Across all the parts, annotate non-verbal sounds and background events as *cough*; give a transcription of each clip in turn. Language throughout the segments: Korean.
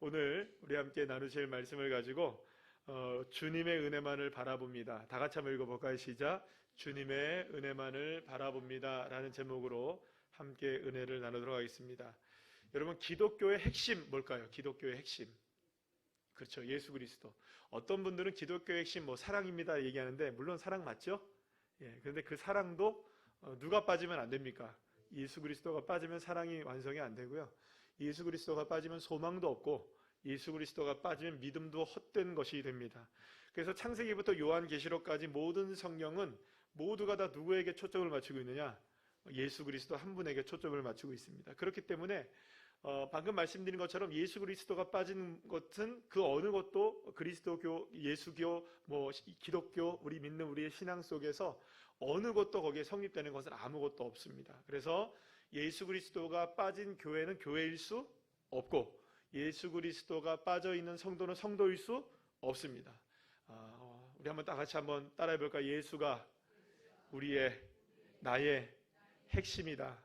오늘 우리 함께 나누실 말씀을 가지고 어, 주님의 은혜만을 바라봅니다. 다 같이 한번 읽어볼까요? 시작. 주님의 은혜만을 바라봅니다. 라는 제목으로 함께 은혜를 나누도록 하겠습니다. 여러분, 기독교의 핵심 뭘까요? 기독교의 핵심. 그렇죠. 예수 그리스도. 어떤 분들은 기독교의 핵심 뭐 사랑입니다 얘기하는데 물론 사랑 맞죠? 예. 그런데 그 사랑도 어, 누가 빠지면 안 됩니까? 예수 그리스도가 빠지면 사랑이 완성이 안 되고요. 예수 그리스도가 빠지면 소망도 없고 예수 그리스도가 빠지면 믿음도 헛된 것이 됩니다. 그래서 창세기부터 요한계시록까지 모든 성경은 모두가 다 누구에게 초점을 맞추고 있느냐? 예수 그리스도 한 분에게 초점을 맞추고 있습니다. 그렇기 때문에 어, 방금 말씀드린 것처럼 예수 그리스도가 빠진 것은 그 어느 것도 그리스도교, 예수교, 뭐 기독교, 우리 믿는 우리의 신앙 속에서 어느 것도 거기에 성립되는 것은 아무것도 없습니다. 그래서 예수 그리스도가 빠진 교회는 교회일 수 없고 예수 그리스도가 빠져 있는 성도는 성도일 수 없습니다. 아, 우리 한번 다 같이 한번 따라해 볼까? 예수가 우리의 나의 핵심이다.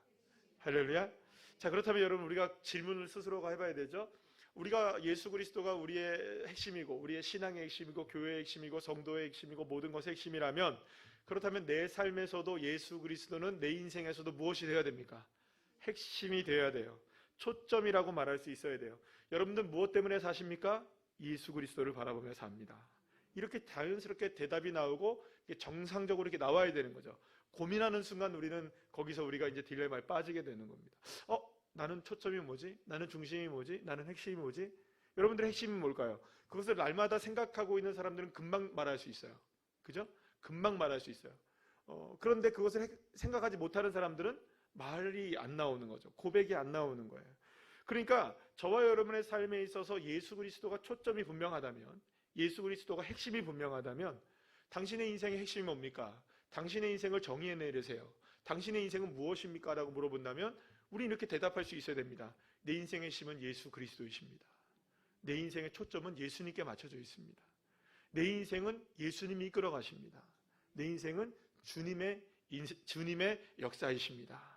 할렐루야. 자 그렇다면 여러분 우리가 질문을 스스로가 해봐야 되죠. 우리가 예수 그리스도가 우리의 핵심이고 우리의 신앙의 핵심이고 교회의 핵심이고 성도의 핵심이고 모든 것의 핵심이라면 그렇다면 내 삶에서도 예수 그리스도는 내 인생에서도 무엇이 되어야 됩니까? 핵심이 되어야 돼요. 초점이라고 말할 수 있어야 돼요. 여러분들 무엇 때문에 사십니까? 예수 그리스도를 바라보며 삽니다. 이렇게 자연스럽게 대답이 나오고 정상적으로 이렇게 나와야 되는 거죠. 고민하는 순간 우리는 거기서 우리가 이제 딜레마에 빠지게 되는 겁니다. 어, 나는 초점이 뭐지? 나는 중심이 뭐지? 나는 핵심이 뭐지? 여러분들의 핵심이 뭘까요? 그것을 날마다 생각하고 있는 사람들은 금방 말할 수 있어요. 그죠? 금방 말할 수 있어요. 어, 그런데 그것을 생각하지 못하는 사람들은 말이 안 나오는 거죠. 고백이 안 나오는 거예요. 그러니까 저와 여러분의 삶에 있어서 예수 그리스도가 초점이 분명하다면, 예수 그리스도가 핵심이 분명하다면, 당신의 인생의 핵심이 뭡니까? 당신의 인생을 정의해 내리세요. 당신의 인생은 무엇입니까? 라고 물어본다면, 우리 이렇게 대답할 수 있어야 됩니다. 내 인생의 힘은 예수 그리스도이십니다. 내 인생의 초점은 예수님께 맞춰져 있습니다. 내 인생은 예수님이 이끌어 가십니다. 내 인생은 주님의, 주님의 역사이십니다.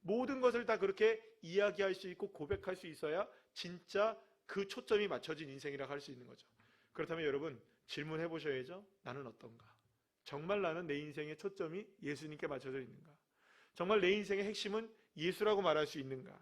모든 것을 다 그렇게 이야기할 수 있고 고백할 수 있어야 진짜 그 초점이 맞춰진 인생이라고 할 수 있는 거죠. 그렇다면 여러분 질문해 보셔야죠. 나는 어떤가? 정말 나는 내 인생의 초점이 예수님께 맞춰져 있는가? 정말 내 인생의 핵심은 예수라고 말할 수 있는가?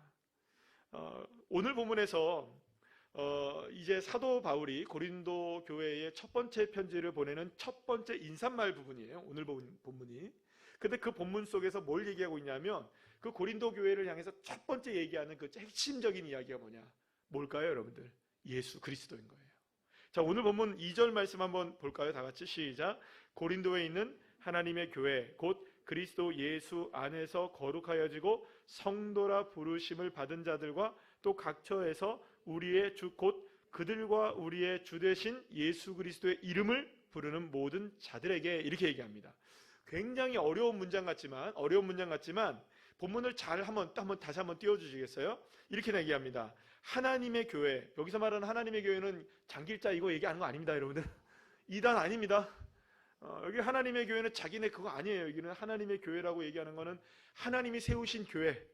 어, 오늘 본문에서 어, 이제 사도 바울이 고린도 교회에 첫 번째 편지를 보내는 첫 번째 인사말 부분이에요. 오늘 본문이. 근데 그 본문 속에서 뭘 얘기하고 있냐면 그 고린도 교회를 향해서 첫 번째 얘기하는 그 핵심적인 이야기가 뭐냐? 뭘까요, 여러분들? 예수 그리스도인 거예요. 자, 오늘 본문 2절 말씀 한번 볼까요? 다 같이 시작. 고린도에 있는 하나님의 교회 곧 그리스도 예수 안에서 거룩하여지고 성도라 부르심을 받은 자들과 또 각처에서 우리의 주 곧 그들과 우리의 주 되신 예수 그리스도의 이름을 부르는 모든 자들에게 이렇게 얘기합니다. 굉장히 어려운 문장 같지만 어려운 문장 같지만 본문을 잘 한번 한번 다시 한번 띄워 주시겠어요? 이렇게 얘기합니다. 하나님의 교회. 여기서 말하는 하나님의 교회는 장길자 이거 얘기하는 거 아닙니다, 여러분들. *laughs* 이단 아닙니다. 어, 여기 하나님의 교회는 자기네 그거 아니에요. 여기는 하나님의 교회라고 얘기하는 거는 하나님이 세우신 교회.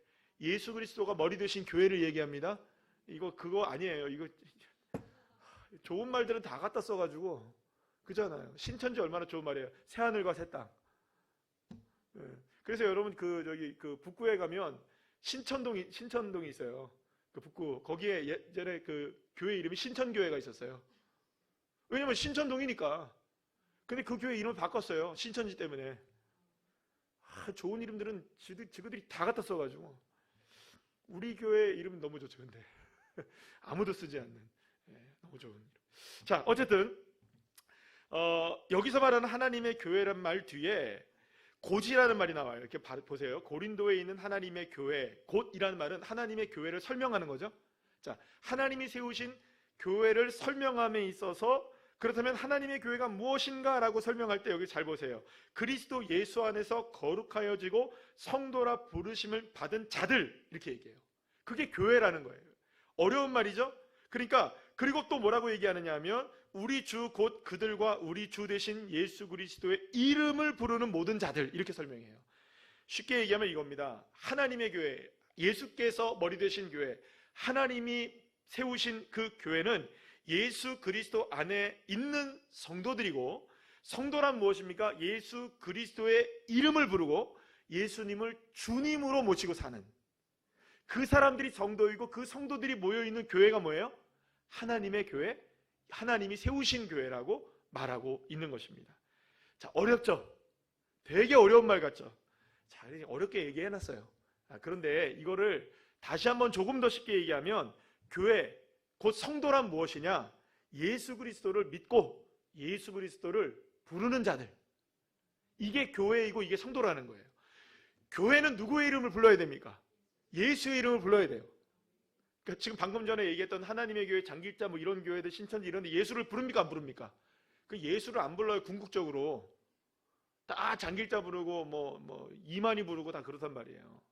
예수 그리스도가 머리 되신 교회를 얘기합니다. 이거 그거 아니에요. 이거 *laughs* 좋은 말들은 다 갖다 써가지고 그잖아요. 신천지 얼마나 좋은 말이에요. 새 하늘과 새 땅. 네. 그래서 여러분 그 저기 그 북구에 가면 신천동이 신천동이 있어요. 그 북구 거기에 예전에 그 교회 이름이 신천교회가 있었어요. 왜냐면 신천동이니까. 근데 그 교회 이름을 바꿨어요. 신천지 때문에. 아, 좋은 이름들은 지들, 지그들이 다 갖다 써가지고. 우리 교회 이름은 너무 좋죠, 근데. *laughs* 아무도 쓰지 않는. 네, 너무 좋은 이름. 자, 어쨌든, 어, 여기서 말하는 하나님의 교회란 말 뒤에 곧이라는 말이 나와요. 이렇게 보세요. 고린도에 있는 하나님의 교회, 곧이라는 말은 하나님의 교회를 설명하는 거죠. 자, 하나님이 세우신 교회를 설명함에 있어서 그렇다면 하나님의 교회가 무엇인가라고 설명할 때 여기 잘 보세요. 그리스도 예수 안에서 거룩하여지고 성도라 부르심을 받은 자들 이렇게 얘기해요. 그게 교회라는 거예요. 어려운 말이죠. 그러니까 그리고 또 뭐라고 얘기하느냐 하면 우리 주 곧 그들과 우리 주 대신 예수 그리스도의 이름을 부르는 모든 자들 이렇게 설명해요. 쉽게 얘기하면 이겁니다. 하나님의 교회, 예수께서 머리 되신 교회, 하나님이 세우신 그 교회는 예수 그리스도 안에 있는 성도들이고 성도란 무엇입니까? 예수 그리스도의 이름을 부르고 예수님을 주님으로 모시고 사는 그 사람들이 성도이고 그 성도들이 모여 있는 교회가 뭐예요? 하나님의 교회, 하나님이 세우신 교회라고 말하고 있는 것입니다. 자, 어렵죠? 되게 어려운 말 같죠? 자, 어렵게 얘기해 놨어요. 아, 그런데 이거를 다시 한번 조금 더 쉽게 얘기하면 교회, 곧 성도란 무엇이냐? 예수 그리스도를 믿고 예수 그리스도를 부르는 자들. 이게 교회이고 이게 성도라는 거예요. 교회는 누구의 이름을 불러야 됩니까? 예수의 이름을 불러야 돼요. 그러니까 지금 방금 전에 얘기했던 하나님의 교회, 장길자 뭐 이런 교회들 신천지 이런 데 예수를 부릅니까 안 부릅니까? 그 예수를 안 불러요 궁극적으로. 다 장길자 부르고 뭐뭐 이만희 부르고 다 그렇단 말이에요.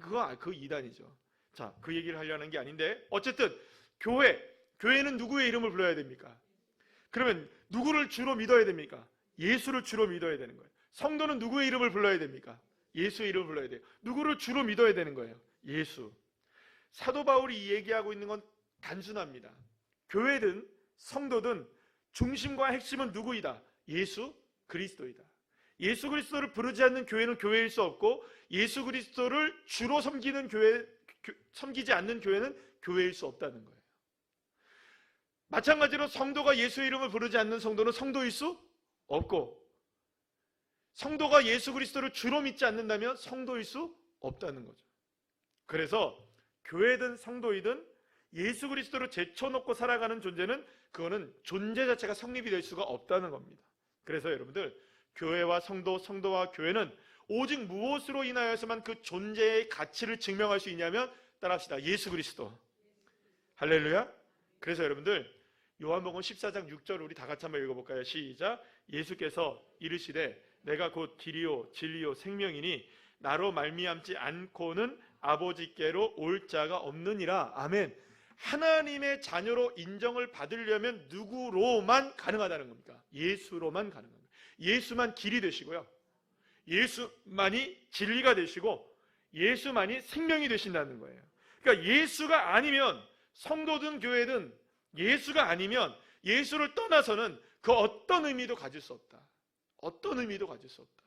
그거 그 이단이죠. 자, 그 얘기를 하려는 게 아닌데 어쨌든 교회, 교회는 누구의 이름을 불러야 됩니까? 그러면 누구를 주로 믿어야 됩니까? 예수를 주로 믿어야 되는 거예요. 성도는 누구의 이름을 불러야 됩니까? 예수의 이름을 불러야 돼요. 누구를 주로 믿어야 되는 거예요? 예수. 사도 바울이 얘기하고 있는 건 단순합니다. 교회든 성도든 중심과 핵심은 누구이다? 예수 그리스도이다. 예수 그리스도를 부르지 않는 교회는 교회일 수 없고 예수 그리스도를 주로 섬기는 교회 섬기지 않는 교회는 교회일 수 없다는 거예요. 마찬가지로 성도가 예수 이름을 부르지 않는 성도는 성도일 수 없고 성도가 예수 그리스도를 주로 믿지 않는다면 성도일 수 없다는 거죠. 그래서 교회든 성도이든 예수 그리스도를 제쳐놓고 살아가는 존재는 그거는 존재 자체가 성립이 될 수가 없다는 겁니다. 그래서 여러분들 교회와 성도, 성도와 교회는 오직 무엇으로 인하여서만 그 존재의 가치를 증명할 수 있냐면 따라합시다. 예수 그리스도. 할렐루야. 그래서 여러분들 요한복음 14장 6절 우리 다 같이 한번 읽어볼까요? 시작. 예수께서 이르시되 내가 곧 길이요 진리요 생명이니 나로 말미암지 않고는 아버지께로 올 자가 없느니라. 아멘. 하나님의 자녀로 인정을 받으려면 누구로만 가능하다는 겁니까? 예수로만 가능합니다. 예수만 길이 되시고요. 예수만이 진리가 되시고 예수만이 생명이 되신다는 거예요. 그러니까 예수가 아니면 성도든 교회든 예수가 아니면 예수를 떠나서는 그 어떤 의미도 가질 수 없다. 어떤 의미도 가질 수 없다.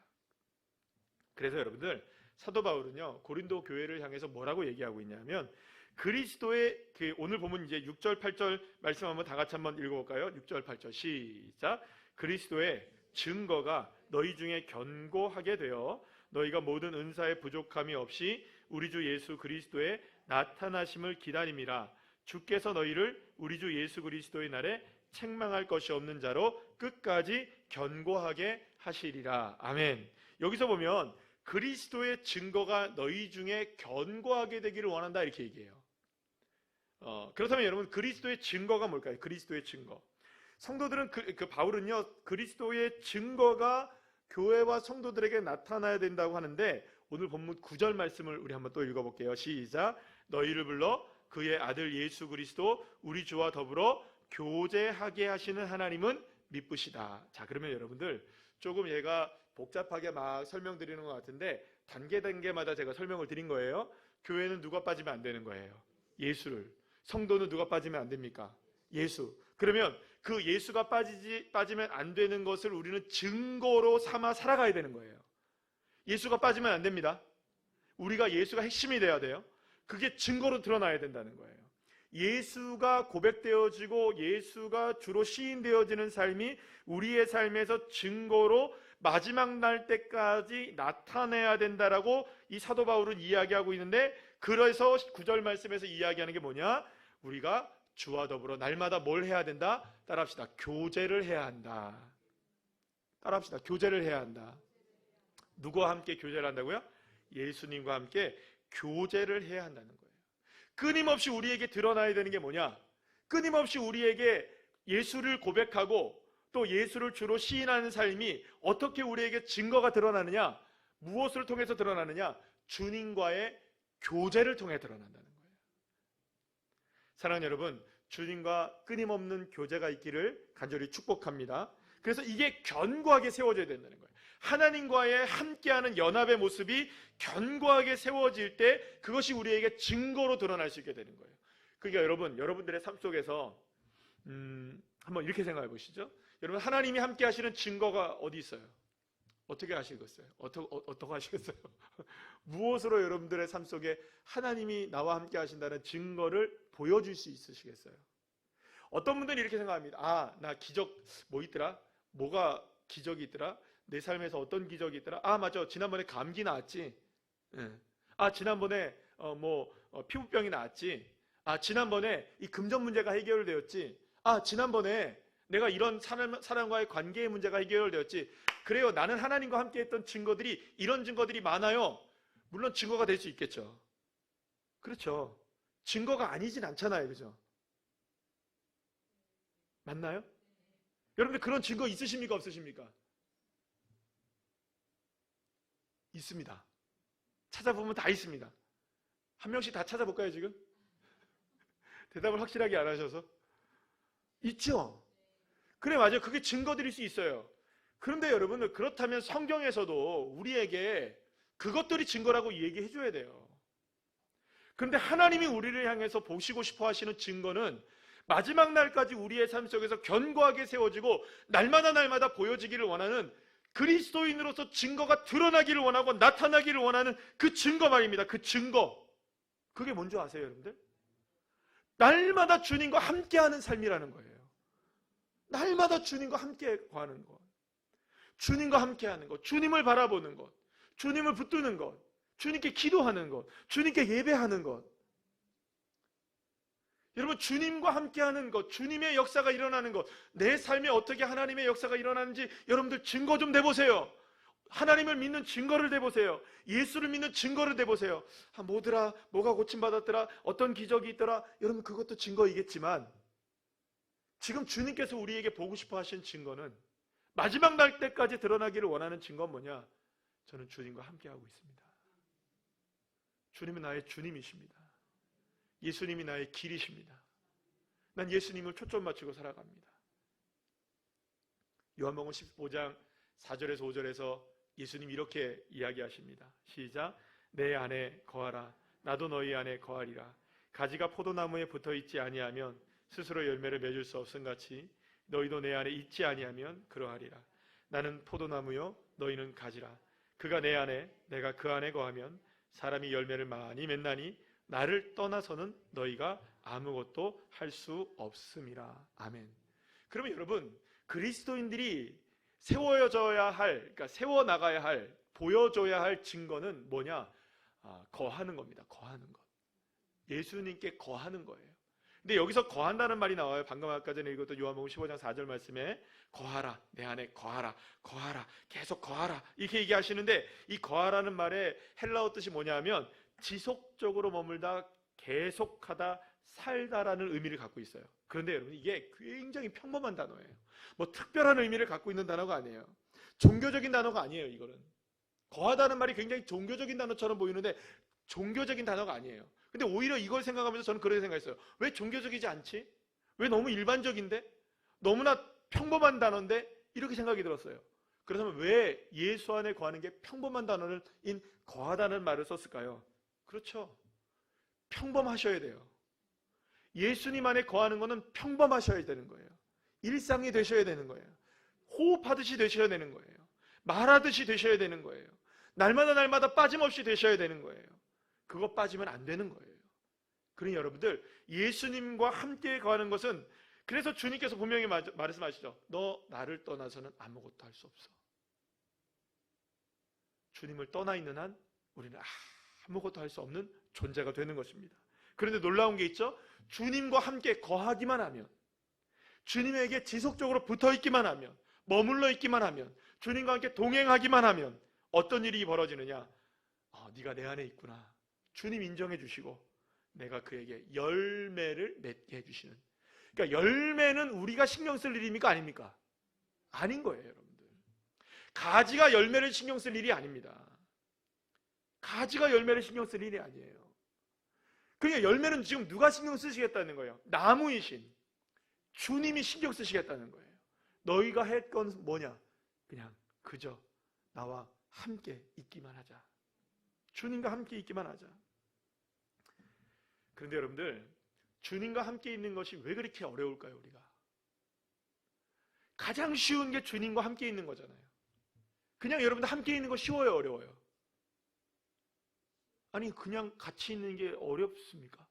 그래서 여러분들 사도 바울은요 고린도 교회를 향해서 뭐라고 얘기하고 있냐면 그리스도의 그 오늘 보면 이제 6절 8절 말씀 한번 다 같이 한번 읽어볼까요? 6절 8절. 시작. 그리스도의 증거가 너희 중에 견고하게 되어 너희가 모든 은사의 부족함이 없이 우리 주 예수 그리스도의 나타나심을 기다림이라. 주께서 너희를 우리 주 예수 그리스도의 날에 책망할 것이 없는 자로 끝까지 견고하게 하시리라. 아멘. 여기서 보면 그리스도의 증거가 너희 중에 견고하게 되기를 원한다 이렇게 얘기해요. 어, 그렇다면 여러분 그리스도의 증거가 뭘까요? 그리스도의 증거. 성도들은 그, 그 바울은요 그리스도의 증거가 교회와 성도들에게 나타나야 된다고 하는데 오늘 본문 9절 말씀을 우리 한번 또 읽어볼게요. 시작. 너희를 불러 그의 아들 예수 그리스도 우리 주와 더불어 교제하게 하시는 하나님은 미쁘시다. 자 그러면 여러분들 조금 얘가 복잡하게 막 설명드리는 것 같은데 단계 단계마다 제가 설명을 드린 거예요. 교회는 누가 빠지면 안 되는 거예요. 예수를. 성도는 누가 빠지면 안 됩니까? 예수. 그러면 그 예수가 빠지지 빠지면 안 되는 것을 우리는 증거로 삼아 살아가야 되는 거예요. 예수가 빠지면 안 됩니다. 우리가 예수가 핵심이 돼야 돼요. 그게 증거로 드러나야 된다는 거예요. 예수가 고백되어지고 예수가 주로 시인되어지는 삶이 우리의 삶에서 증거로 마지막 날 때까지 나타내야 된다라고 이 사도 바울은 이야기하고 있는데 그래서 구절 말씀에서 이야기하는 게 뭐냐? 우리가 주와 더불어 날마다 뭘 해야 된다? 따라합시다. 교제를 해야 한다. 따라합시다. 교제를 해야 한다. 누구와 함께 교제를 한다고요? 예수님과 함께 교제를 해야 한다는 거예요. 끊임없이 우리에게 드러나야 되는 게 뭐냐? 끊임없이 우리에게 예수를 고백하고 또 예수를 주로 시인하는 삶이 어떻게 우리에게 증거가 드러나느냐? 무엇을 통해서 드러나느냐? 주님과의 교제를 통해 드러난다는 거예요. 사랑하는 여러분, 주님과 끊임없는 교제가 있기를 간절히 축복합니다. 그래서 이게 견고하게 세워져야 된다는 거예요. 하나님과의 함께하는 연합의 모습이 견고하게 세워질 때 그것이 우리에게 증거로 드러날 수 있게 되는 거예요. 그러니까 여러분, 여러분들의 삶 속에서 음, 한번 이렇게 생각해 보시죠. 여러분 하나님이 함께 하시는 증거가 어디 있어요? 어떻게 하시겠어요? 어떻게 어, 어떻게 하시겠어요? *laughs* 무엇으로 여러분들의 삶 속에 하나님이 나와 함께 하신다는 증거를 보여줄 수 있으시겠어요? 어떤 분들은 이렇게 생각합니다. 아, 나 기적 뭐 있더라? 뭐가 기적이 있더라? 내 삶에서 어떤 기적이 있더라? 아, 맞아. 지난번에 감기 나았지. 예. 아, 지난번에 어, 뭐 어, 피부병이 나았지. 아, 지난번에 이 금전 문제가 해결되었지. 아, 지난번에 내가 이런 사람, 사람과의 관계의 문제가 해결되었지. 그래요. 나는 하나님과 함께 했던 증거들이 이런 증거들이 많아요. 물론 증거가 될 수 있겠죠. 그렇죠. 증거가 아니진 않잖아요. 그죠? 맞나요? 여러분들 그런 증거 있으십니까? 없으십니까? 있습니다. 찾아보면 다 있습니다. 한 명씩 다 찾아볼까요, 지금? *laughs* 대답을 확실하게 안 하셔서. 있죠? 그래, 맞아요. 그게 증거드릴 수 있어요. 그런데 여러분들, 그렇다면 성경에서도 우리에게 그것들이 증거라고 얘기해 줘야 돼요. 그런데 하나님이 우리를 향해서 보시고 싶어 하시는 증거는 마지막 날까지 우리의 삶 속에서 견고하게 세워지고 날마다 날마다 보여지기를 원하는 그리스도인으로서 증거가 드러나기를 원하고 나타나기를 원하는 그 증거 말입니다. 그 증거. 그게 뭔지 아세요, 여러분들? 날마다 주님과 함께하는 삶이라는 거예요. 날마다 주님과 함께 거하는 것. 주님과 함께하는 것. 주님을 바라보는 것. 주님을 붙드는 것. 주님께 기도하는 것. 주님께 예배하는 것. 여러분 주님과 함께하는 것, 주님의 역사가 일어나는 것, 내 삶에 어떻게 하나님의 역사가 일어나는지 여러분들 증거 좀 대보세요. 하나님을 믿는 증거를 대보세요. 예수를 믿는 증거를 대보세요. 아, 뭐더라, 뭐가 고침받았더라, 어떤 기적이 있더라. 여러분 그것도 증거이겠지만 지금 주님께서 우리에게 보고 싶어 하신 증거는 마지막 날 때까지 드러나기를 원하는 증거는 뭐냐? 저는 주님과 함께하고 있습니다. 주님은 나의 주님이십니다. 예수님이 나의 길이십니다. 난 예수님을 초점 맞추고 살아갑니다. 요한복음 15장 4절에서 5절에서 예수님 이렇게 이야기하십니다. 시작. 내 안에 거하라. 나도 너희 안에 거하리라. 가지가 포도나무에 붙어 있지 아니하면 스스로 열매를 맺을 수 없음 같이 너희도 내 안에 있지 아니하면 그러하리라. 나는 포도나무요 너희는 가지라. 그가 내 안에 내가 그 안에 거하면 사람이 열매를 많이 맺나니 나를 떠나서는 너희가 아무것도 할 수 없음이라. 아멘. 그러면 여러분, 그리스도인들이 세워져야 할, 그러니까 세워 나가야 할, 보여줘야 할 증거는 뭐냐? 아, 거하는 겁니다. 거하는 것. 예수님께 거하는 거예요. 근데 여기서 거한다는 말이 나와요. 방금 아까 전에 읽었던 요한복음 15장 4절 말씀에 거하라. 내 안에 거하라. 거하라. 계속 거하라. 이렇게 얘기하시는데 이 거하라는 말의 헬라어 뜻이 뭐냐면 지속적으로 머물다 계속하다 살다라는 의미를 갖고 있어요. 그런데 여러분 이게 굉장히 평범한 단어예요. 뭐 특별한 의미를 갖고 있는 단어가 아니에요. 종교적인 단어가 아니에요. 이거는 거하다는 말이 굉장히 종교적인 단어처럼 보이는데 종교적인 단어가 아니에요. 근데 오히려 이걸 생각하면서 저는 그런 생각했어요. 왜 종교적이지 않지? 왜 너무 일반적인데? 너무나 평범한 단어인데? 이렇게 생각이 들었어요. 그렇다면 왜 예수 안에 거하는 게 평범한 단어를 인 거하다는 말을 썼을까요? 그렇죠. 평범하셔야 돼요. 예수님 안에 거하는 것은 평범하셔야 되는 거예요. 일상이 되셔야 되는 거예요. 호흡하듯이 되셔야 되는 거예요. 말하듯이 되셔야 되는 거예요. 날마다 날마다 빠짐없이 되셔야 되는 거예요. 그거 빠지면 안 되는 거예요. 그러니 여러분들 예수님과 함께 거하는 것은 그래서 주님께서 분명히 말씀하시죠. 너 나를 떠나서는 아무것도 할 수 없어. 주님을 떠나 있는 한 우리는 아무것도 할 수 없는 존재가 되는 것입니다. 그런데 놀라운 게 있죠? 주님과 함께 거하기만 하면, 주님에게 지속적으로 붙어 있기만 하면, 머물러 있기만 하면, 주님과 함께 동행하기만 하면 어떤 일이 벌어지느냐? 아, 네가 내 안에 있구나. 주님 인정해 주시고 내가 그에게 열매를 맺게 해 주시는. 그러니까 열매는 우리가 신경 쓸 일입니까 아닙니까? 아닌 거예요, 여러분들. 가지가 열매를 신경 쓸 일이 아닙니다. 가지가 열매를 신경 쓸 일이 아니에요. 그러니까 열매는 지금 누가 신경 쓰시겠다는 거예요? 나무이신 주님이 신경 쓰시겠다는 거예요. 너희가 했건 뭐냐? 그냥 그저 나와 함께 있기만 하자. 주님과 함께 있기만 하자. 그런데 여러분들 주님과 함께 있는 것이 왜 그렇게 어려울까요, 우리가? 가장 쉬운 게 주님과 함께 있는 거잖아요. 그냥 여러분들 함께 있는 거 쉬워요, 어려워요? 아니, 그냥 같이 있는 게 어렵습니까?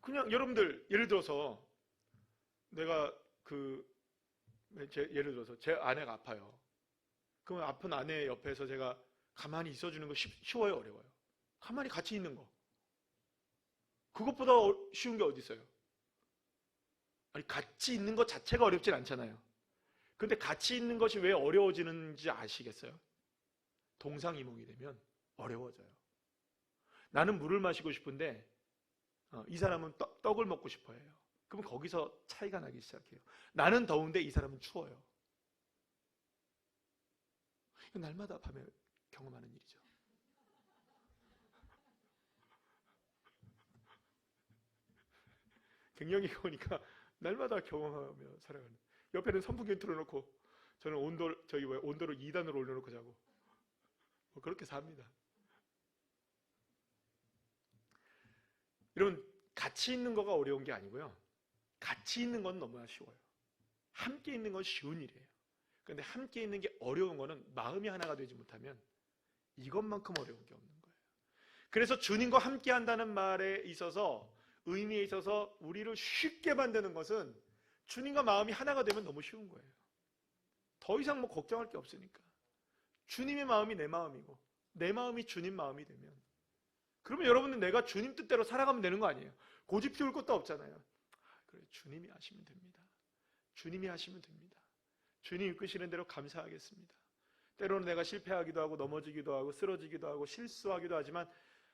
그냥 여러분들, 예를 들어서 내가 그, 제, 예를 들어서 제 아내가 아파요. 그럼 아픈 아내 옆에서 제가 가만히 있어주는 거 쉽, 쉬워요, 어려워요? 가만히 같이 있는 거. 그것보다 어- 쉬운 게 어디 있어요? 아니, 같이 있는 것 자체가 어렵진 않잖아요. 근데 같이 있는 것이 왜 어려워지는지 아시겠어요? 동상이몽이 되면 어려워져요. 나는 물을 마시고 싶은데 어, 이 사람은 떡, 떡을 먹고 싶어 해요. 그럼 거기서 차이가 나기 시작해요. 나는 더운데 이 사람은 추워요. 날마다 밤에 경험하는 일이죠. *laughs* 갱년기 오니까 날마다 경험하며 살아가는. 옆에는 선풍기 틀어놓고 저는 온도 왜 온도를 2단으로 올려놓고 자고 뭐 그렇게 삽니다. 여러분 같이 있는 거가 어려운 게 아니고요. 같이 있는 건 너무나 쉬워요. 함께 있는 건 쉬운 일이에요. 그런데 함께 있는 게 어려운 거는 마음이 하나가 되지 못하면 이것만큼 어려운 게 없는 거예요. 그래서 주님과 함께 한다는 말에 있어서 의미에 있어서 우리를 쉽게 만드는 것은 주님과 마음이 하나가 되면 너무 쉬운 거예요. 더 이상 뭐 걱정할 게 없으니까. 주님의 마음이 내 마음이고 내 마음이 주님 마음이 되면 그러면 여러분은 내가 주님 뜻대로 살아가면 되는 거 아니에요. 고집 피울 것도 없잖아요. 아, 그래 주님이 하시면 됩니다. 주님이 하시면 됩니다. 주님 이끄시는 대로 감사하겠습니다. 때로는 내가 실패하기도 하고 넘어지기도 하고 쓰러지기도 하고 실수하기도 하지만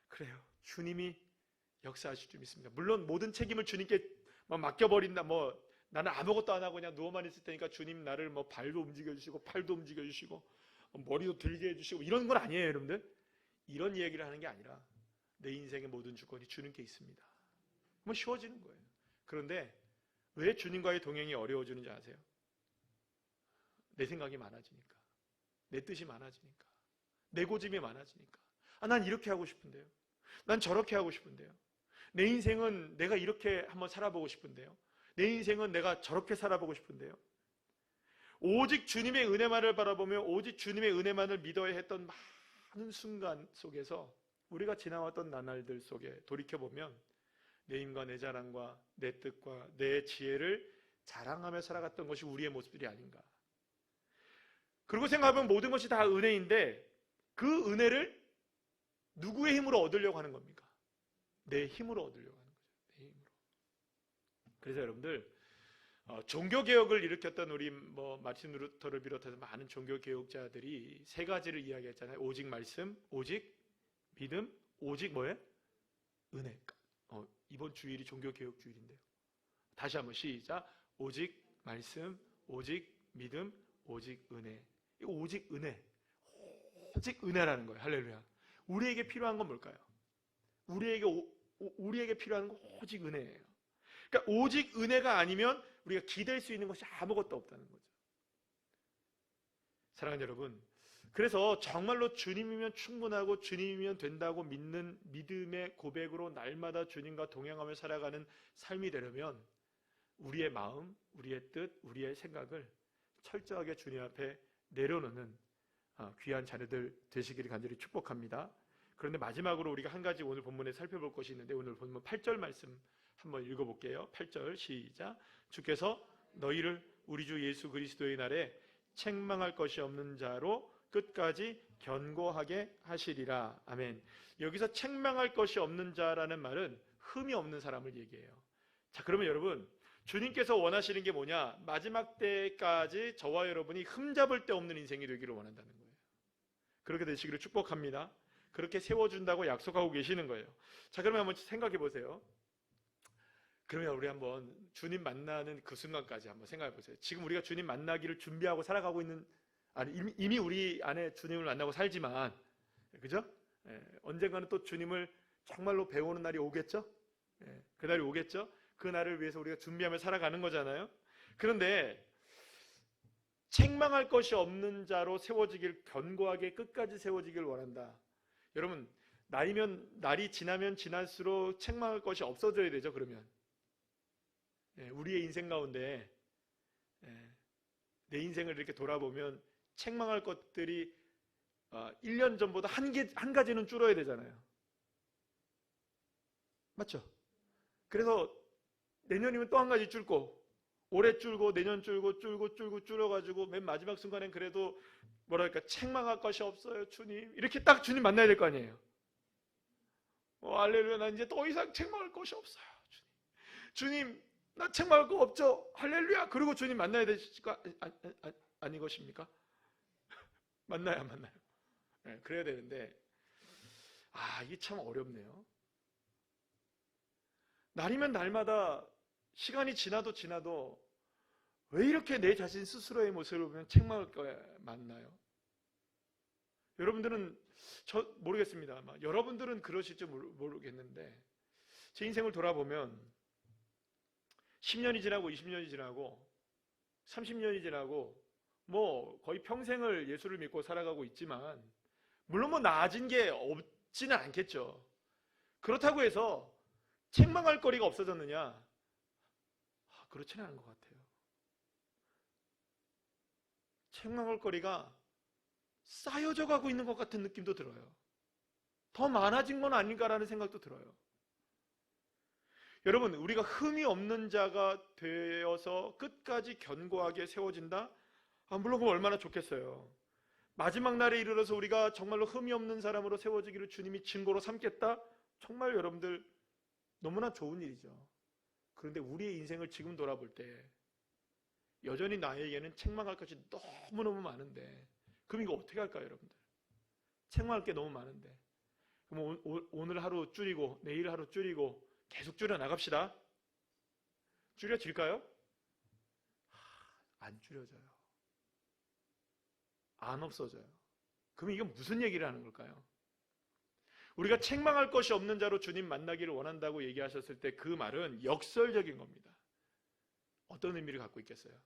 그래요. 주님이 역사하실 줄 믿습니다. 물론 모든 책임을 주님께 뭐 맡겨버린다. 뭐 나는 아무것도 안 하고 그냥 누워만 있을 테니까 주님 나를 뭐 발도 움직여 주시고 팔도 움직여 주시고 머리도 들게 해주시고 이런 건 아니에요, 여러분들. 이런 얘기를 하는 게 아니라 내 인생의 모든 주권이 주님께 있습니다. 뭐 쉬워지는 거예요. 그런데 왜 주님과의 동행이 어려워지는지 아세요? 내 생각이 많아지니까. 내 뜻이 많아지니까. 내 고집이 많아지니까. 아, 난 이렇게 하고 싶은데요. 난 저렇게 하고 싶은데요. 내 인생은 내가 이렇게 한번 살아보고 싶은데요. 내 인생은 내가 저렇게 살아보고 싶은데요. 오직 주님의 은혜만을 바라보며 오직 주님의 은혜만을 믿어야 했던 많은 순간 속에서 우리가 지나왔던 나날들 속에 돌이켜보면 내 힘과 내 자랑과 내 뜻과 내 지혜를 자랑하며 살아갔던 것이 우리의 모습들이 아닌가. 그리고 생각하면 모든 것이 다 은혜인데 그 은혜를 누구의 힘으로 얻으려고 하는 겁니까? 내 힘으로 얻으려고 하는 거죠. 내 힘으로. 그래서 여러분들 어, 종교 개혁을 일으켰던 우리 뭐 마틴 루터를 비롯해서 많은 종교 개혁자들이 세 가지를 이야기했잖아요. 오직 말씀, 오직 믿음, 오직 뭐예요? 은혜. 어, 이번 주일이 종교 개혁 주일인데요. 다시 한번 시작. 오직 말씀, 오직 믿음, 오직 은혜. 이 오직 은혜. 오직 은혜라는 거예요. 할렐루야. 우리에게 필요한 건 뭘까요? 우리에게 오- 오- 우리에게 필요한 건 오직 은혜예요. 그러니까 오직 은혜가 아니면 우리가 기댈 수 있는 것이 아무것도 없다는 거죠. 사랑하는 여러분, 그래서 정말로 주님이면 충분하고 주님이면 된다고 믿는 믿음의 고백으로 날마다 주님과 동행하며 살아가는 삶이 되려면 우리의 마음, 우리의 뜻, 우리의 생각을 철저하게 주님 앞에 내려놓는 아, 귀한 자녀들 되시기를 간절히 축복합니다. 그런데 마지막으로 우리가 한 가지 오늘 본문에 살펴볼 것이 있는데 오늘 본문 8절 말씀 한번 읽어볼게요. 8절 시작. 주께서 너희를 우리 주 예수 그리스도의 날에 책망할 것이 없는 자로 끝까지 견고하게 하시리라. 아멘. 여기서 책망할 것이 없는 자라는 말은 흠이 없는 사람을 얘기해요. 자, 그러면 여러분, 주님께서 원하시는 게 뭐냐? 마지막 때까지 저와 여러분이 흠잡을 데 없는 인생이 되기를 원한다는 거예요. 그렇게 되시기를 축복합니다. 그렇게 세워준다고 약속하고 계시는 거예요. 자, 그러면 한번 생각해 보세요. 그러면 우리 한번 주님 만나는 그 순간까지 한번 생각해 보세요. 지금 우리가 주님 만나기를 준비하고 살아가고 있는 아니 이미, 이미 우리 안에 주님을 만나고 살지만 그죠? 예, 언젠가는 또 주님을 정말로 배우는 날이 오겠죠? 예, 그 날이 오겠죠? 그 날을 위해서 우리가 준비하며 살아가는 거잖아요. 그런데 책망할 것이 없는 자로 세워지길 견고하게 끝까지 세워지길 원한다. 여러분 나이면 날이 지나면 지날수록 책망할 것이 없어져야 되죠. 그러면 예, 우리의 인생 가운데 예, 내 인생을 이렇게 돌아보면 책망할 것들이 어, 1년 전보다 한, 개, 한 가지는 줄어야 되잖아요. 맞죠? 그래서 내년이면 또 한 가지 줄고 올해 줄고 내년 줄고 줄고 줄고 줄어가지고 맨 마지막 순간엔 그래도 뭐랄까 책망할 것이 없어요 주님 이렇게 딱 주님 만나야 될 거 아니에요 어, 할렐루야 나 이제 더 이상 책망할 것이 없어요 주님 주님 나 책망할 거 없죠? 할렐루야. 그리고 주님 만나야 되실 거 아, 아, 아, 아니 것입니까? 만나야 *laughs* 안 만나요. 네, 그래야 되는데. 아 이게 참 어렵네요. 날이면 날마다 시간이 지나도 지나도 왜 이렇게 내 자신 스스로의 모습을 보면 책망할 거에 맞나요? 여러분들은 저 모르겠습니다. 아마 여러분들은 그러실지 모르- 모르겠는데 제 인생을 돌아보면 10년이 지나고 20년이 지나고 30년이 지나고 뭐 거의 평생을 예수를 믿고 살아가고 있지만 물론 뭐 나아진 게 없지는 않겠죠. 그렇다고 해서 책망할 거리가 없어졌느냐? 아, 그렇지는 않은 것 같아요. 책망할 거리가 쌓여져 가고 있는 것 같은 느낌도 들어요. 더 많아진 건 아닌가라는 생각도 들어요. 여러분, 우리가 흠이 없는 자가 되어서 끝까지 견고하게 세워진다? 아, 물론 그건 얼마나 좋겠어요. 마지막 날에 이르러서 우리가 정말로 흠이 없는 사람으로 세워지기를 주님이 증거로 삼겠다? 정말 여러분들 너무나 좋은 일이죠. 그런데 우리의 인생을 지금 돌아볼 때 여전히 나에게는 책망할 것이 너무너무 많은데 그럼 이거 어떻게 할까요, 여러분들? 책망할 게 너무 많은데 그럼 오, 오, 오늘 하루 줄이고 내일 하루 줄이고 계속 줄여 나갑시다. 줄여질까요? 하, 안 줄여져요. 안 없어져요. 그럼 이건 무슨 얘기를 하는 걸까요? 우리가 책망할 것이 없는 자로 주님 만나기를 원한다고 얘기하셨을 때 그 말은 역설적인 겁니다. 어떤 의미를 갖고 있겠어요?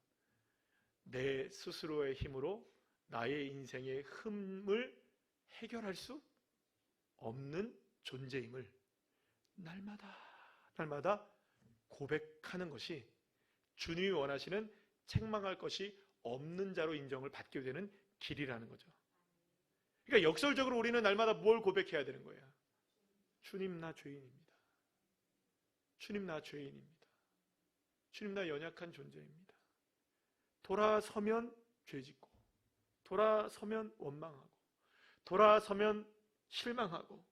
내 스스로의 힘으로 나의 인생의 흠을 해결할 수 없는 존재임을 날마다 날마다 고백하는 것이 주님이 원하시는 책망할 것이 없는 자로 인정을 받게 되는 길이라는 거죠. 그러니까 역설적으로 우리는 날마다 뭘 고백해야 되는 거예요? 주님 나 죄인입니다. 주님 나 죄인입니다. 주님 나 연약한 존재입니다. 돌아서면 죄짓고 돌아서면 원망하고 돌아서면 실망하고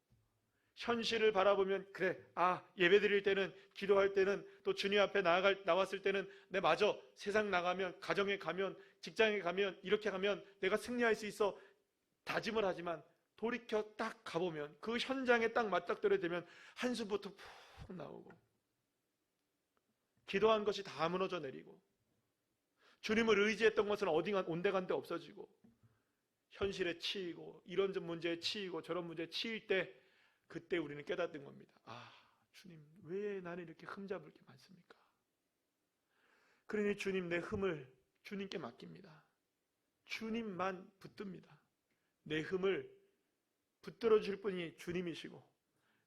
현실을 바라보면 그래 아 예배 드릴 때는 기도할 때는 또 주님 앞에 나아갈 나왔을 때는 내 맞아. 세상 나가면 가정에 가면 직장에 가면 이렇게 가면 내가 승리할 수 있어. 다짐을 하지만 돌이켜 딱 가보면 그 현장에 딱 맞닥뜨려 되면 한숨부터 푹 나오고 기도한 것이 다 무너져 내리고 주님을 의지했던 것은 어디가 온데간데 없어지고 현실에 치이고 이런 문제에 치이고 저런 문제에 치일 때 그때 우리는 깨닫는 겁니다. 아 주님 왜 나는 이렇게 흠잡을 게 많습니까? 그러니 주님 내 흠을 주님께 맡깁니다. 주님만 붙듭니다. 내 흠을 붙들어 주실 분이 주님이시고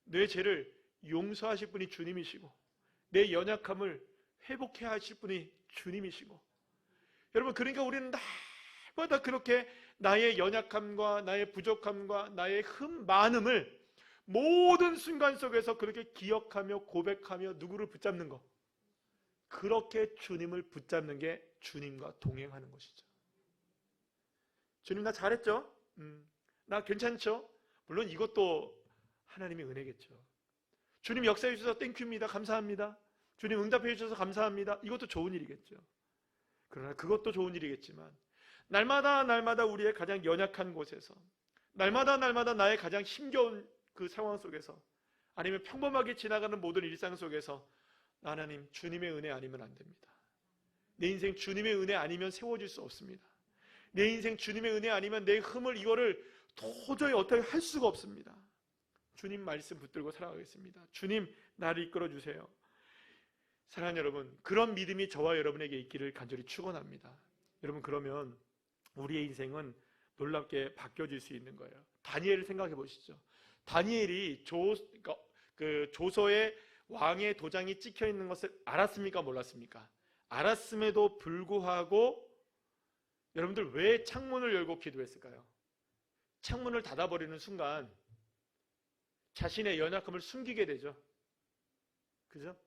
내 죄를 용서하실 분이 주님이시고 내 연약함을 회복해 하실 분이 주님이시고 여러분 그러니까 우리는 날마다 그렇게 나의 연약함과 나의 부족함과 나의 흠 많음을 모든 순간 속에서 그렇게 기억하며 고백하며 누구를 붙잡는 것 그렇게 주님을 붙잡는 게 주님과 동행하는 것이죠. 주님 나 잘했죠? 음, 나 괜찮죠? 물론 이것도 하나님의 은혜겠죠. 주님 역사해 주셔서 땡큐입니다. 감사합니다. 주님 응답해 주셔서 감사합니다. 이것도 좋은 일이겠죠. 그러나 그것도 좋은 일이겠지만 날마다 날마다 우리의 가장 연약한 곳에서 날마다 날마다 나의 가장 힘겨운 그 상황 속에서 아니면 평범하게 지나가는 모든 일상 속에서 하나님 주님의 은혜 아니면 안 됩니다. 내 인생 주님의 은혜 아니면 세워질 수 없습니다. 내 인생 주님의 은혜 아니면 내 흠을 이거를 도저히 어떻게 할 수가 없습니다. 주님 말씀 붙들고 살아가겠습니다. 주님 나를 이끌어 주세요. 사랑하는 여러분, 그런 믿음이 저와 여러분에게 있기를 간절히 축원합니다. 여러분 그러면 우리의 인생은 놀랍게 바뀌어질 수 있는 거예요. 다니엘을 생각해 보시죠. 다니엘이 조, 그러니까 그 조서에 왕의 도장이 찍혀 있는 것을 알았습니까? 몰랐습니까? 알았음에도 불구하고 여러분들 왜 창문을 열고 기도했을까요? 창문을 닫아버리는 순간 자신의 연약함을 숨기게 되죠. 그죠?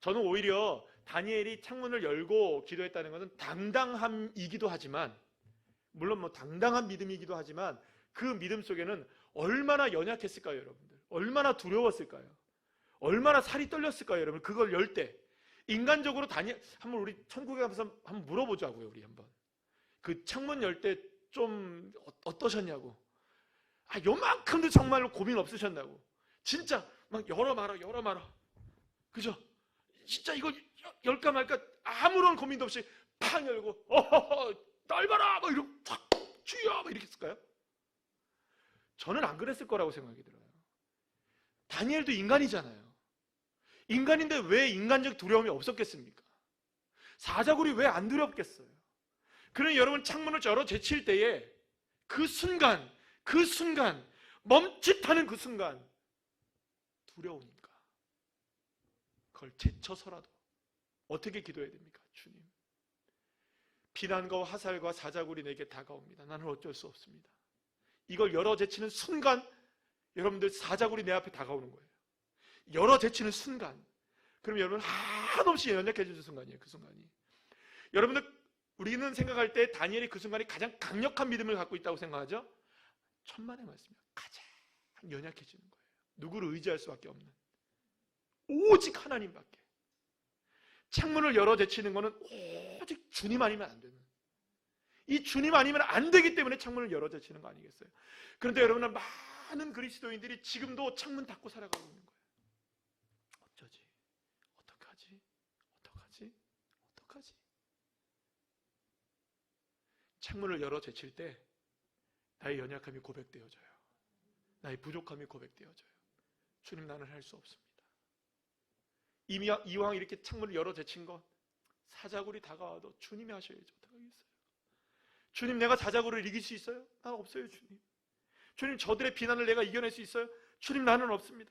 저는 오히려 다니엘이 창문을 열고 기도했다는 것은 당당함이기도 하지만 물론 뭐 당당한 믿음이기도 하지만 그 믿음 속에는 얼마나 연약했을까요, 여러분들? 얼마나 두려웠을까요? 얼마나 살이 떨렸을까요, 여러분? 그걸 열 때. 인간적으로 다니 한번 우리 천국에 가서 한번 물어보자고요, 우리 한번. 그 창문 열 때 좀 어떠셨냐고. 아, 요만큼도 정말로 고민 없으셨나고. 진짜 막 열어 말아, 열어 말아. 그죠? 진짜 이거 열까 말까 아무런 고민도 없이 팡 열고 어허허 넓어라 막 이러고 탁 주여 막 이렇게 했을까요? 저는 안 그랬을 거라고 생각이 들어요. 다니엘도 인간이잖아요. 인간인데 왜 인간적 두려움이 없었겠습니까? 사자굴이 왜 안 두렵겠어요? 그러니 여러분 창문을 열어 제칠 때에 그 순간, 그 순간, 멈칫하는 그 순간 두려우니까 그걸 제쳐서라도 어떻게 기도해야 됩니까? 주님. 비난과 화살과 사자굴이 내게 다가옵니다. 나는 어쩔 수 없습니다. 이걸 열어 제치는 순간 여러분들 사자굴이 내 앞에 다가오는 거예요. 열어 제치는 순간. 그럼 여러분 한없이 연약해지는 순간이에요. 그 순간이. 여러분들 우리는 생각할 때 다니엘이 그 순간이 가장 강력한 믿음을 갖고 있다고 생각하죠? 천만의 말씀이에요. 가장 연약해지는 거예요. 누구를 의지할 수밖에 없는. 오직 하나님밖에. 창문을 열어 제치는 것은 오직 주님 아니면 안 되는. 이 주님 아니면 안 되기 때문에 창문을 열어 제치는 거 아니겠어요? 그런데 여러분은 많은 그리스도인들이 지금도 창문 닫고 살아가고 있는 거예요. 어쩌지? 어떡하지? 어떡하지? 어떡하지? 창문을 열어 제칠 때 나의 연약함이 고백되어져요. 나의 부족함이 고백되어져요. 주님 나는 할 수 없습니다. 이미 이왕 이렇게 창문을 열어 제친 것 사자굴이 다가와도 주님이 하셔야죠. 어떡하겠어요? 주님 내가 사자굴을 이길 수 있어요? 나 없어요, 주님. 주님 저들의 비난을 내가 이겨낼 수 있어요? 주님 나는 없습니다.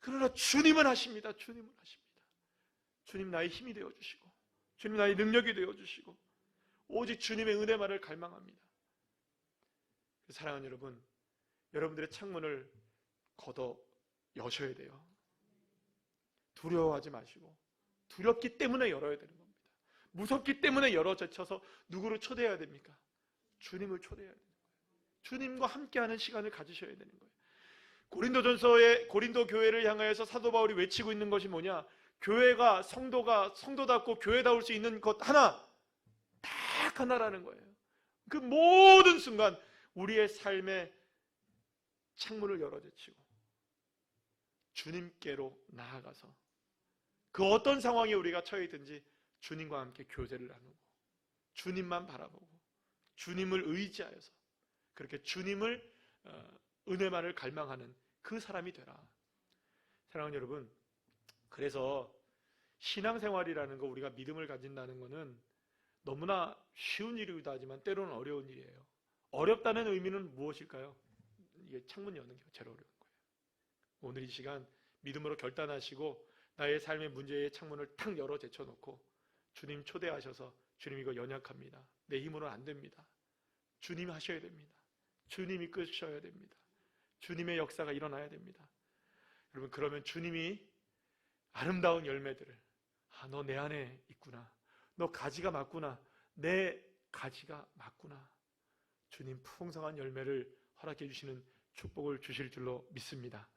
그러나 주님은 하십니다. 주님은 하십니다. 주님 나의 힘이 되어 주시고 주님 나의 능력이 되어 주시고 오직 주님의 은혜만을 갈망합니다. 사랑하는 여러분, 여러분들의 창문을 걷어 여셔야 돼요. 두려워하지 마시고 두렵기 때문에 열어야 되는 겁니다. 무섭기 때문에 열어 제쳐서 누구를 초대해야 됩니까? 주님을 초대해야 되는 거예요. 주님과 함께하는 시간을 가지셔야 되는 거예요. 고린도전서의 고린도 교회를 향하여서 사도 바울이 외치고 있는 것이 뭐냐? 교회가 성도가 성도답고 교회다울 수 있는 것 하나 딱 하나라는 거예요. 그 모든 순간 우리의 삶의 창문을 열어 제치고 주님께로 나아가서 그 어떤 상황에 우리가 처해 있든지 주님과 함께 교제를 나누고 주님만 바라보고 주님을 의지하여서 그렇게 주님을 어, 은혜만을 갈망하는 그 사람이 되라. 사랑하는 여러분, 그래서 신앙생활이라는 거 우리가 믿음을 가진다는 것은 너무나 쉬운 일이기도 하지만 때로는 어려운 일이에요. 어렵다는 의미는 무엇일까요? 이게 창문 여는 게 제일 어려운 거예요. 오늘 이 시간 믿음으로 결단하시고 나의 삶의 문제의 창문을 탁 열어 제쳐놓고 주님 초대하셔서 주님 이거 연약합니다. 내 힘으로는 안 됩니다. 주님 하셔야 됩니다. 주님이 끄셔야 됩니다. 주님의 역사가 일어나야 됩니다. 여러분 그러면 주님이 아름다운 열매들을 아, 너 내 안에 있구나. 너 가지가 맞구나. 내 가지가 맞구나. 주님 풍성한 열매를 허락해 주시는 축복을 주실 줄로 믿습니다.